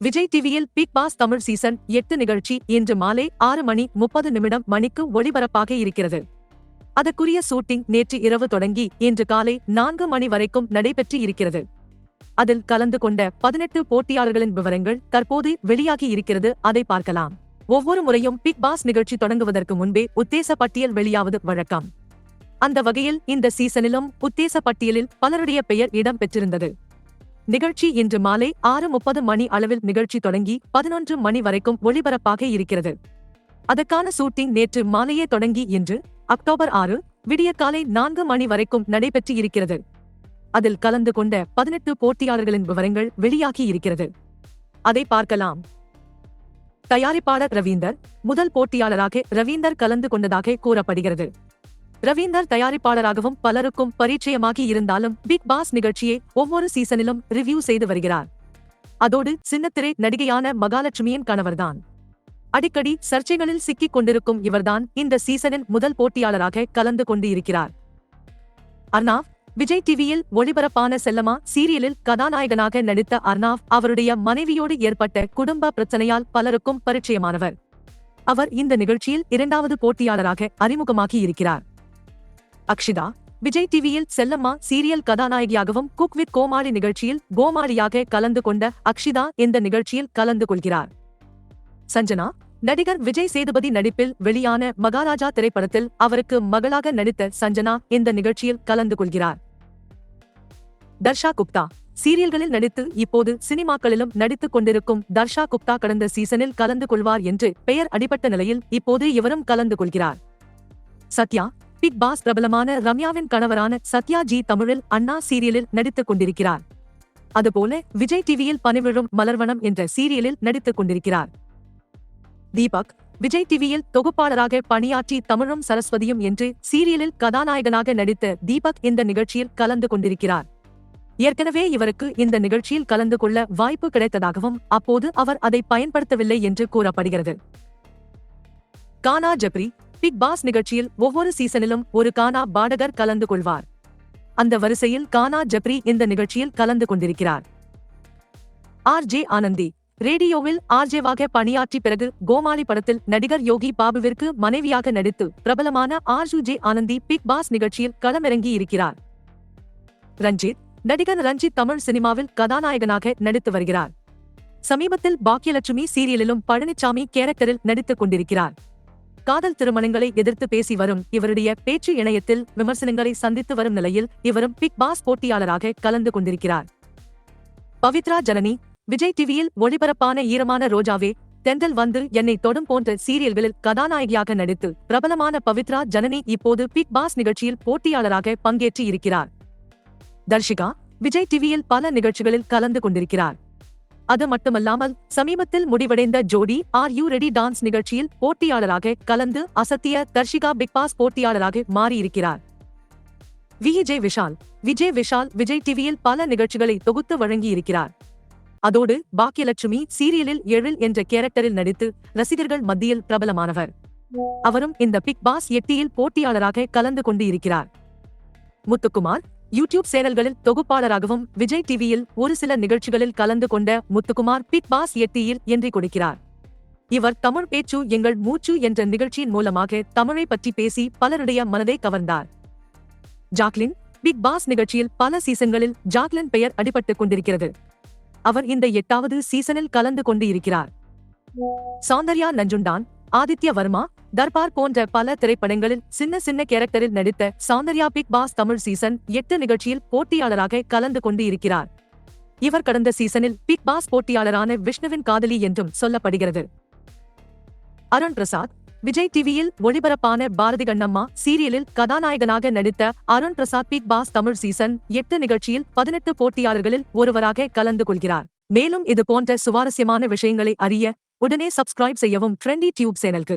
விஜய் டிவியில் big Boss Tamil season எட்டு நிகழ்ச்சி இன்று மாலை ஆறு மணி முப்பது நிமிடம் மணிக்கு ஒளிபரப்பாக இருக்கிறது. அதற்குரிய ஷூட்டிங் நேற்று இரவு தொடங்கி இன்று காலை நான்கு மணி வரைக்கும் நடைபெற்று இருக்கிறது. அதில் கலந்து கொண்ட பதினெட்டு போட்டியாளர்களின் விவரங்கள் தற்போது வெளியாகி இருக்கிறது. அதை பார்க்கலாம். ஒவ்வொரு முறையும் பிக் பாஸ் நிகழ்ச்சி தொடங்குவதற்கு முன்பே உத்தேச பட்டியல் வெளியாவது வழக்கம். அந்த வகையில் இந்த சீசனிலும் உத்தேச பட்டியலில் பலருடைய பெயர் இடம் பெற்றிருந்தது. நிகழ்ச்சி இன்று மாலை ஆறு முப்பது மணி அளவில் நிகழ்ச்சி தொடங்கி பதினொன்று மணி வரைக்கும் ஒளிபரப்பாக இருக்கிறது. அதற்கான ஷூட்டிங் நேற்று மாலையே தொடங்கி இன்று அக்டோபர் ஆறு விடியற்காலை நான்கு மணி வரைக்கும் நடைபெற்று இருக்கிறது. அதில் கலந்து கொண்ட பதினெட்டு போட்டியாளர்களின் விவரங்கள் வெளியாகி இருக்கிறது. அதை பார்க்கலாம். தயாரிப்பாளர் ரவீந்தர் முதல் போட்டியாளராக ரவீந்தர் கலந்து கொண்டதாக கூறப்படுகிறது. ரவீந்தர் தயாரிப்பாளராகவும் பலருக்கும் பரிச்சயமாகி இருந்தாலும் பிக் பாஸ் நிகழ்ச்சியை ஒவ்வொரு சீசனிலும் ரிவ்யூ செய்து வருகிறார். அதோடு சின்னத்திரை நடிகையான மகாலட்சுமியின் கணவர்தான். அடிக்கடி சர்ச்சைகளில் சிக்கிக் கொண்டிருக்கும் இவர்தான் இந்த சீசனின் முதல் போட்டியாளராக கலந்து கொண்டு இருக்கிறார் அர்னாவ் விஜய் டிவியில் ஒளிபரப்பான செல்லமா சீரியலில் கதாநாயகனாக நடித்த அர்னாவ் அவருடைய மனைவியோடு ஏற்பட்ட குடும்ப பிரச்சனையால் பலருக்கும் பரிச்சயமானவர். அவர் இந்த நிகழ்ச்சியில் இரண்டாவது போட்டியாளராக அறிமுகமாகி இருக்கிறார். அக்ஷிதா விஜய் டிவியில் செல்லம்மா சீரியல் கதாநாயகியாகவும் குக் வித் கோமாளி நிகழ்ச்சியில் கோமாளியாக கலந்து கொண்ட அக்ஷிதா இந்த நிகழ்ச்சியில் கலந்து கொள்கிறார். சஞ்சனா நடிகர் விஜய் சேதுபதி நடிப்பில் வெளியான மகாராஜா திரைப்படத்தில் அவருக்கு மகளாக நடித்த சஞ்சனா இந்த நிகழ்ச்சியில் கலந்து கொள்கிறார். தர்ஷா குப்தா சீரியல்களில் நடித்து இப்போது சினிமாக்களிலும் நடித்துக் கொண்டிருக்கும் தர்ஷா குப்தா கடந்த சீசனில் கலந்து கொள்வார் என்று பெயர் அடிபட்ட நிலையில் இப்போது இவரும் கலந்து கொள்கிறார். சத்யா பிக் பாஸ் பிரபலமான ரம்யாவின் கணவரான சத்யா ஜி தமிழில் அண்ணா சீரியலில் நடித்துக் கொண்டிருக்கிறார். அதுபோல விஜய் டிவியில் பணிவிழும் மலர்வனம் என்ற சீரியலில் நடித்துக் கொண்டிருக்கிறார். தீபக் விஜய் டிவியில் தொகுப்பாளராக பணியாற்றி தமிழும் சரஸ்வதியும் என்று சீரியலில் கதாநாயகனாக நடித்த தீபக் இந்த நிகழ்ச்சியில் கலந்து கொண்டிருக்கிறார். ஏற்கனவே இவருக்கு இந்த நிகழ்ச்சியில் கலந்து கொள்ள வாய்ப்பு கிடைத்ததாகவும் அப்போது அவர் அதை பயன்படுத்தவில்லை என்று கூறப்படுகிறது. கானா ஜப்ரி பிக் பாஸ் நிகழ்ச்சியில் ஒவ்வொரு சீசனிலும் ஒரு கானா பாடகர் கலந்து கொள்வார். அந்த வரிசையில் கானா ஜப்ரி இந்த நிகழ்ச்சியில் கலந்து கொண்டிருக்கிறார். ஆர் ஜே ஆனந்தி ரேடியோவில் ஆர்ஜேவாக பணியாற்றி பிறகு கோமாளி படத்தில் நடிகர் யோகி பாபுவிற்கு மனைவியாக நடித்து பிரபலமான Arju J Anandhi Bigg Boss நிகழ்ச்சியில் களமிறங்கி இருக்கிறார். ரஞ்சித் நடிகர் ரஞ்சித் தமிழ் சினிமாவில் கதாநாயகனாக நடித்து வருகிறார். சமீபத்தில் பாக்கியலட்சுமி சீரியலிலும் பழனிசாமி கேரக்டரில் நடித்துக் கொண்டிருக்கிறார். காதல் திருமணங்களை எதிர்த்து பேசி வரும் இவருடைய பேச்சு இணையத்தில் விமர்சனங்களை சந்தித்து வரும் நிலையில் இவரும் பிக் பாஸ் போட்டியாளராக கலந்து கொண்டிருக்கிறார். பவித்ரா ஜனனி விஜய் டிவியில் ஒளிபரப்பான ஈரமான ரோஜாவே தென்றல் வந்து என்னை தொடும் போன்ற சீரியல்களில் கதாநாயகியாக நடித்து பிரபலமான பவித்ரா ஜனனி இப்போது பிக் பாஸ் நிகழ்ச்சியில் போட்டியாளராக பங்கேற்றி இருக்கிறார் தர்ஷிகா விஜய் டிவியில் பல நிகழ்ச்சிகளில் கலந்து கொண்டிருக்கிறார். அது மட்டுமல்லாமல் சமீபத்தில் முடிவடைந்த ஜோடி ஆர் யூ ரெடி டான்ஸ் நிகழ்ச்சியில் போட்டியாளராக கலந்து அசத்திய தர்ஷிகா பிக் பாஸ் போட்டியாளராக மாறியிருக்கிறார். விஜய் விஷால் விஜய் விஷால் விஜய் டிவியில் பல நிகழ்ச்சிகளை தொகுத்து வழங்கியிருக்கிறார். அதோடு பாக்கியலட்சுமி சீரியலில் எழில் என்ற கேரக்டரில் நடித்து ரசிகர்கள் மத்தியில் பிரபலமானவர். அவரும் இந்த பிக் பாஸ் எட்டியில் போட்டியாளராக கலந்து கொண்டு இருக்கிறார் முத்துக்குமார் யூடியூப் சேனல்களில் தொகுப்பாளராகவும் விஜய் டிவியில் ஒரு சில நிகழ்ச்சிகளில் கலந்து கொண்ட முத்துக்குமார் பிக் பாஸ் எட்டியில் என்றி கொடுக்கிறார். இவர் தமிழ் பேச்சு எங்கள் மூச்சு என்ற நிகழ்ச்சியின் மூலமாக தமிழை பற்றி பேசி பலருடைய மனதை கவர்ந்தார். ஜாக்லின் பிக் பாஸ் நிகழ்ச்சியில் பல சீசன்களில் ஜாக்லின் பெயர் அடிபட்டுக் கொண்டிருக்கிறது. அவர் இந்த எட்டாவது சீசனில் கலந்து கொண்டு இருக்கிறார். சௌந்தர்யா நஞ்சுண்டான் ஆதித்ய வர்மா தர்பார் போன்ற பல திரைப்படங்களில் சின்ன சின்ன கேரக்டரில் நடித்த Soundarya Bigg Boss Tamil season எட்டு நிகழ்ச்சியில் போட்டியாளராக கலந்து கொண்டு இருக்கிறார். இவர் கடந்த சீசனில் பிக் பாஸ் போட்டியாளரான விஷ்ணுவின் காதலி என்றும் சொல்லப்படுகிறது. அருண் பிரசாத் விஜய் டிவியில் ஒளிபரப்பான பாரதி கண்ணம்மா சீரியலில் கதாநாயகனாக நடித்த Arun Prasad Bigg Boss Tamil season எட்டு நிகழ்ச்சியில் பதினெட்டு போட்டியாளர்களில் ஒருவராக கலந்து கொள்கிறார். மேலும் இது போன்ற சுவாரஸ்யமான விஷயங்களை அறிய உடனே சப்ஸ்கிரைப் செய்யவும் ட்ரெண்டி டியூப் சேனலுக்கு